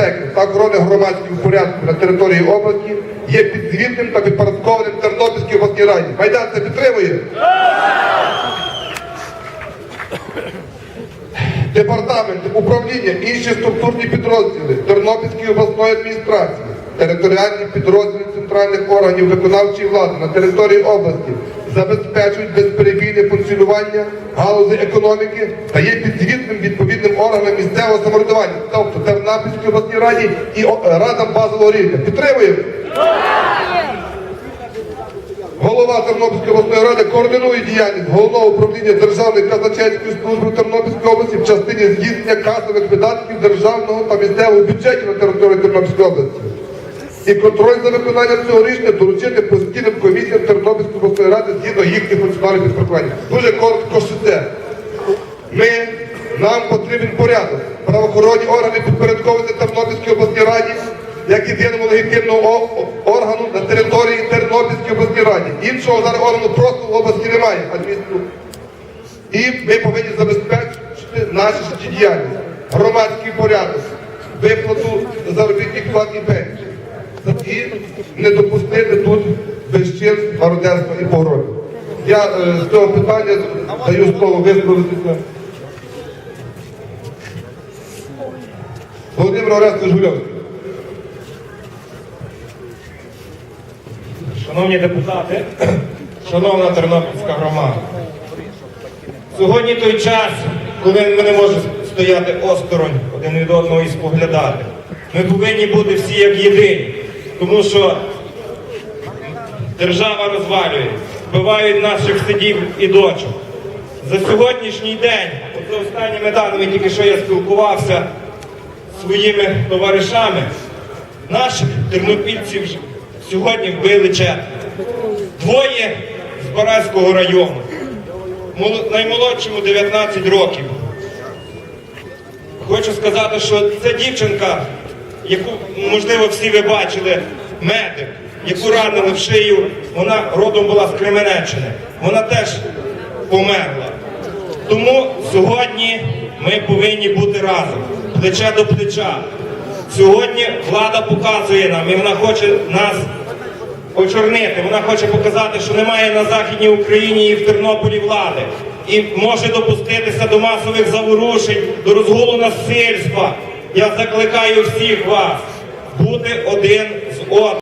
безпеки та охорони громадського порядку на території області є підзвітним та підпорядкованим Тернопільській обласній раді. Майдан це підтримує? Департамент, управління, інші структурні підрозділи Тернопільської обласної адміністрації, територіальні підрозділи центральних органів виконавчої влади на території області забезпечують безперебійне функціонування галузі економіки та є підзвітним відповідним місцевого самоврядування, тобто Тернопільській обласній раді і о, радам базового рівня. Підтримуємо? Голова Тернопільської обласної ради координує діяльність головного управління Державної казначейської служби Тернопільської області в частині здійснення касових видатків державного та місцевого бюджетів на території Тернопільської області. І контроль за виконанням цього рішення доручити постійним комісіям Тернопільської обласної ради згідно їхніх функціональних підпорядкувань. Дуже коротко що це. Ми, нам потрібен порядок. Правоохоронні органи підпорядковані Тернопільській обласній раді як єдиному легітимному о- о- органу на території Тернопільської обласній раді. Іншого зараз органу просто в області немає. І ми повинні забезпечити нашу життєдіяльність, громадський порядок, виплату заробітних плат і пенсій. І не допустити тут безчинств, мародерства і погроз. Я е, з цього питання даю слово висловитися. Володимир Орестович Гульовський. Шановні депутати, шановна Тернопільська громада. Сьогодні той час, коли ми не можемо стояти осторонь один від одного і споглядати. Ми повинні бути всі як єдині, тому що держава розвалює, вбивають наших сидів і дочок. За сьогоднішній день, за останніми даними, тільки що я спілкувався своїми товаришами, наших тернопільців сьогодні вбили четверо. Двоє з Бараського району, наймолодшому 19 років. Хочу сказати, що ця дівчинка, яку, можливо, всі ви бачили, медик, яку ранили в шию, вона родом була з Кременеччини. Вона теж померла. Тому сьогодні ми повинні бути разом, плече до плеча. Сьогодні влада показує нам, і вона хоче нас очорнити. Вона хоче показати, що немає на Західній Україні і в Тернополі влади. І може допуститися до масових заворушень, до розгулу насильства. Я закликаю всіх вас бути один з одним.